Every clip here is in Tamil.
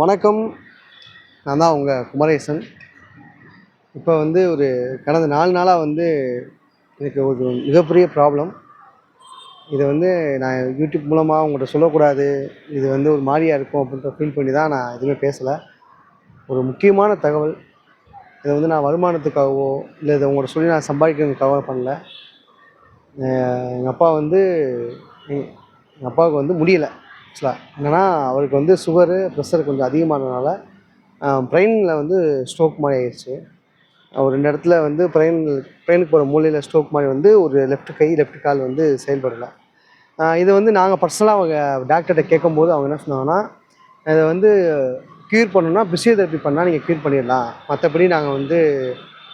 வணக்கம். நான் தான் உங்கள் குமரேசன். இப்போ வந்து ஒரு கடந்த நாலு நாளாக வந்து எனக்கு ஒரு மிகப்பெரிய ப்ராப்ளம் இதை வந்து நான் யூடியூப் மூலமாக உங்கள்கிட்ட சொல்லக்கூடாது. இது வந்து ஒரு மாதிரியாக இருக்கும் அப்படின்ற ஃபீல் பண்ணி தான் நான் எதுவுமே பேசலை. ஒரு முக்கியமான தகவல் இதை வந்து நான் வருமானத்துக்காகவோ இல்லை இதை உங்கள்கிட்ட சொல்லி நான் சம்பாதிக்கிறதுக்காக பண்ணல. எங்கள் அப்பா வந்து எங்கள் அப்பாவுக்கு வந்து முடியலை. ஆக்சுவலாக என்னென்னா அவருக்கு வந்து சுகரு ப்ரெஷர் கொஞ்சம் அதிகமானதுனால பிரெயினில் வந்து ஸ்ட்ரோக் மாதிரி ஆயிடுச்சு ஒரு ரெண்டு இடத்துல வந்து பிரெயின் பிரெயினுக்கு போகிற மூலையில் ஸ்ட்ரோக் மாதிரி வந்து ஒரு லெஃப்ட் கை லெஃப்ட் கால் வந்து செயல்படலை. இதை வந்து நாங்கள் பர்சனலாக அவங்க டாக்டர்கிட்ட கேட்கும்போது அவங்க என்ன சொன்னாங்கன்னா இதை வந்து க்யூர் பண்ணணும்னா பிசியோதெரப்பி பண்ணால் நீங்கள் க்யூர் பண்ணிடலாம். மற்றபடி நாங்கள் வந்து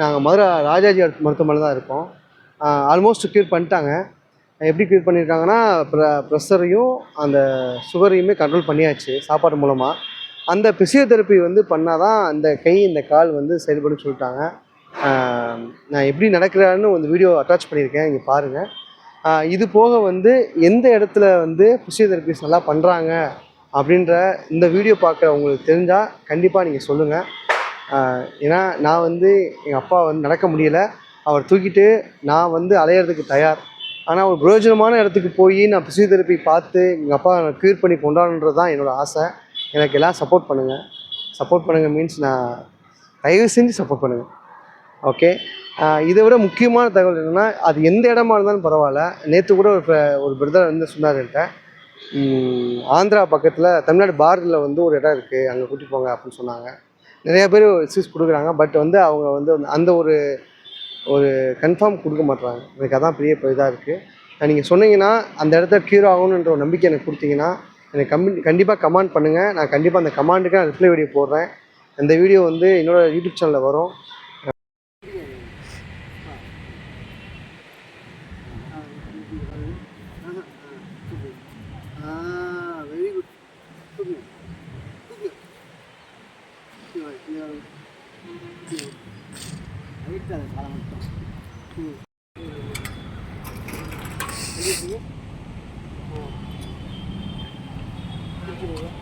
நாங்கள் மதுரை ராஜாஜி மருத்துவமனை தான் இருக்கோம். ஆல்மோஸ்ட் க்யூர் பண்ணிட்டாங்க. எப்படி க்யூர் பண்ணியிருக்காங்கன்னா ப்ர ப்ரெஷரையும் அந்த சுகரையுமே கண்ட்ரோல் பண்ணியாச்சு சாப்பாடு மூலமாக அந்த பிசியோதெரப்பி வந்து பண்ணால் தான் அந்த கை இந்த கால் வந்து செயல்படும் சொல்லிட்டாங்க. நான் எப்படி நடக்கிறான்னு ஒரு வீடியோ அட்டாச் பண்ணியிருக்கேன் இங்கே பாருங்கள் இது போக வந்து எந்த இடத்துல வந்து பிசியோதெரபிஸ் நல்லா பண்ணுறாங்க அப்படின்ற இந்த வீடியோ பார்க்குற உங்களுக்கு தெரிஞ்சால் கண்டிப்பாக நீங்கள் சொல்லுங்கள் ஏன்னா நான் வந்து எங்கள் அப்பா வந்து நடக்க முடியலை. அவர் தூக்கிட்டு நான் வந்து அலையிறதுக்கு தயார். ஆனால் ஒரு பிரயோஜனமான இடத்துக்கு போய் நான் ஃபிசியோதெரப்பி பார்த்து எங்கள் அப்பா நான் க்யூர் பண்ணி கொண்டாடுன்றது தான் என்னோடய ஆசை. எனக்கு எல்லாம் சப்போர்ட் பண்ணுங்கள் சப்போர்ட் பண்ணுங்கள் மீன்ஸ் நான் தயவு செஞ்சு சப்போர்ட் பண்ணுங்கள் ஓகே இதை விட முக்கியமான தகவல் என்னென்னா அது எந்த இடமா இருந்தாலும் பரவாயில்ல. நேற்று கூட ஒரு ஒரு பிரதர் வந்து சொன்னார் என்கிட்ட. ஆந்திரா பக்கத்தில் தமிழ்நாடு பார்டரில் வந்து ஒரு இடம் இருக்குது அங்கே கூட்டிகிட்டு போங்க அப்படின்னு சொன்னாங்க. நிறைய பேர் எக்ஸ்கியூஸ் கொடுக்குறாங்க. பட் வந்து அவங்க வந்து அந்த ஒரு ஒரு கன்ஃபார்ம் கொடுக்க மாட்றாங்க எனக்கு அதான் பெரிய இதாக இருக்குது நீங்கள் சொன்னீங்கன்னா அந்த இடத்த க்யூர் ஆகணுன்ற ஒரு நம்பிக்கை எனக்கு கொடுத்தீங்கன்னா எனக்கு கம்மி கண்டிப்பாக கமாண்ட் பண்ணுங்கள் நான் கண்டிப்பாக அந்த கமாண்டுக்கு நான் ரிப்ளை வீடியோ போடுறேன் அந்த வீடியோ வந்து என்னோட யூடியூப் சேனலில் வரும் வெரி குட் 있잖아요, 사람은 또. 그, 이게 지금? 어. 이게 지금 뭐야?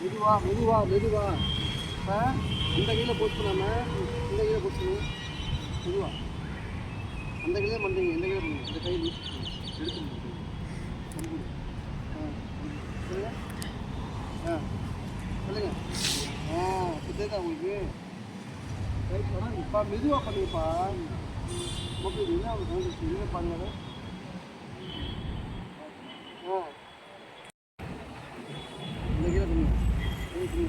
மெதுவா மெதுவா மெதுவா இப்போ இந்த கையில் போஸ்ட் பண்ணாமல் இந்த கையில் போஸ்ட் பண்ணுவோம் மெதுவா அந்த கையிலே பண்ணுறீங்க இந்த கையில் பண்ணுங்க இந்த கையில் யூஸ் எடுத்து சொல்லுங்க. ஆ சொல்லுங்க ஆ புரியுதா உங்களுக்கு? இப்போ மெதுவாக பண்ணிப்பா ஓகே என்ன அவங்க என்ன பண்ணுங்க ஆ இந்த கீழே பண்ணுங்க இது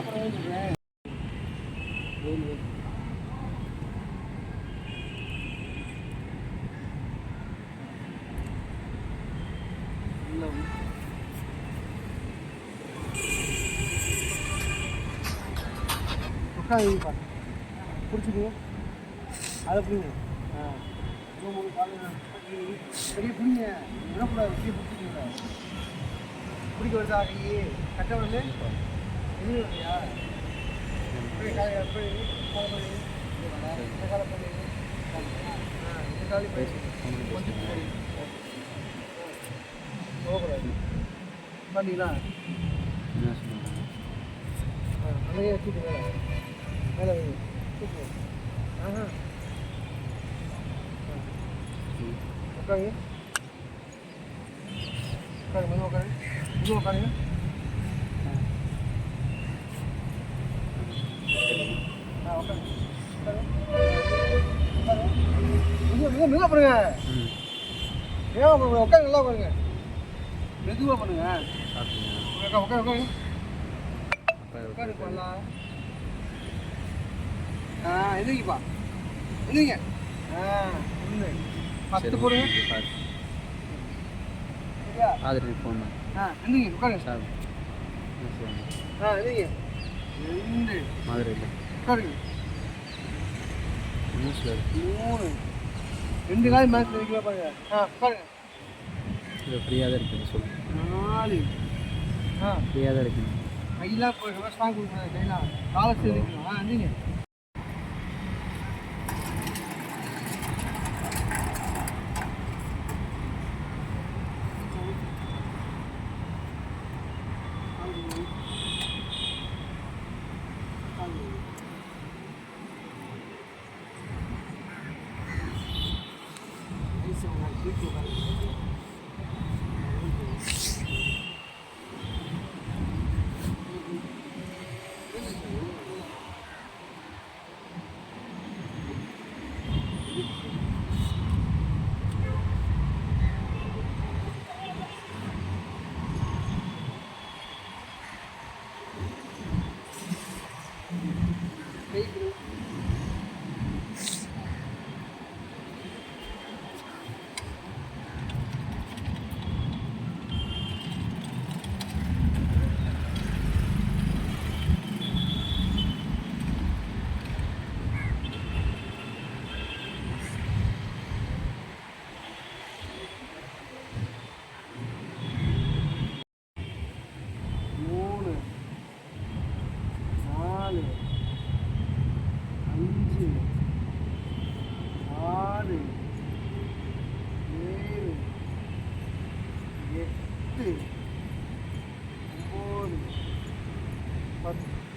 பண்ணுங்களா ம், உட்காந்து பாருங்க. பிடிச்சிக்கோ. அதை பிடிங்க. ஆ. பெரிய பிடிங்க. விடக்கூடாது. பிடிக்க வருதா கை? கட்ட வருது? எதுவும் இல்லையா இப்படி காலை எப்படி காலை பண்ணி. இந்த காலை பண்ணி. இந்த காலி பண்ணி. கொஞ்சம். போகக்கூடாது. பண்ணீங்களா ஆ அங்கேயே வச்சுட்டு மேலே ஆஹா. உட்காருங்க. உட்காருங்க. மெதுவாக உட்காருங்க. மெதுவாக உட்காருங்க. ஆ உட்காருங்க. உட்காருங்க. மெதுவாக பண்ணுங்க. பண்ணுங்க. உட்காருங்க. நல்லா பண்ணுங்க மெதுவாக பண்ணுங்க. உட்காரு உட்காரு உட்காருங்க உட்காரு பண்ணலாம் எதுக்குப்பா எதுங்க பத்து போடுங்க ஆதரவு ஃபோன் ஆ எதுங்க உட்காருங்க சார் ஆ எதுங்க ரெண்டு மதுரையில் உட்காருங்க நியூஸில் மூணு ரெண்டு கால் மேட்ச் வைக்கல பாருங்க ஆ உட்காருங்க இது ஃப்ரீயாக தான் இருக்குது சொல்லு நாலு ஆ ஃப்ரீயாக தான் இருக்குது கையெல்லாம் ஸ்ட்ராங் கொடுக்கணும் கையெல்லாம் காலை சேர்த்துக்கணும் ஆ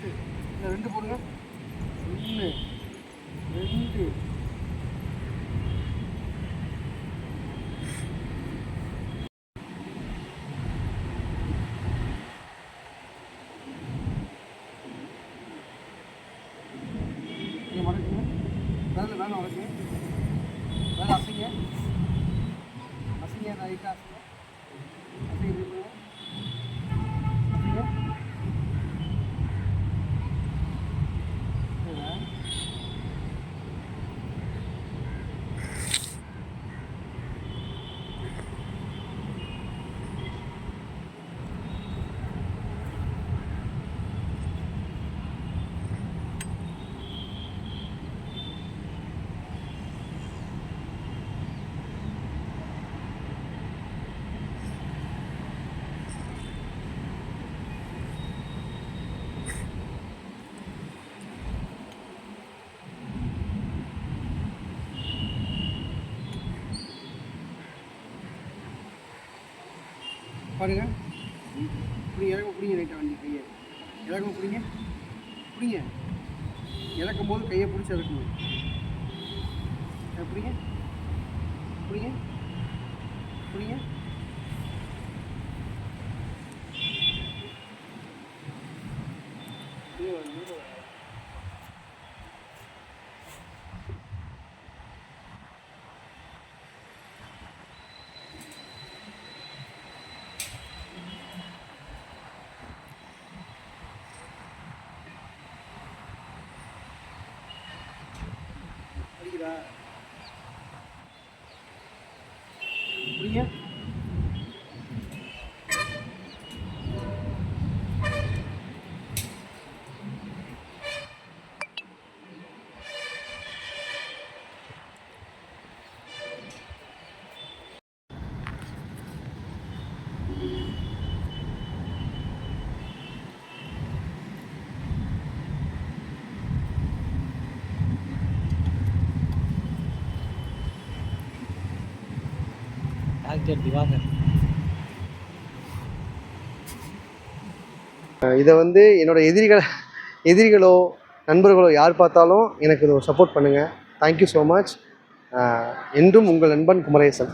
பத்து இந்த ரெண்டு போடுங்க ஒன்று ரெண்டு. நீங்கள் வேலை வேலை வளர்க்குங்க வேலை அசைங்க. அசைங்க நான் அசைங்க. பாருங்க. இப்படி இறக்க பிடிங்க ரைட்டாக வண்டி கையை. இறக்கம் பிடிங்க. பிடிங்க. இறக்கும் போது கையை பிடிச்சி இறக்கணும் அஹ் பிடிங்க. பிடிங்க. பிடிங்க இது வரும், இது வரும். அடிக்குதா புரியுங்க டாக்டர் திவாகர். இதை வந்து என்னோட எதிரிகள் எதிரிகளோ நண்பர்களோ யார் பார்த்தாலும் எனக்கு இது சப்போர்ட் பண்ணுங்கள் தேங்க்யூ ஸோ மச் என்றும் உங்கள் நண்பன் குமரேசன்.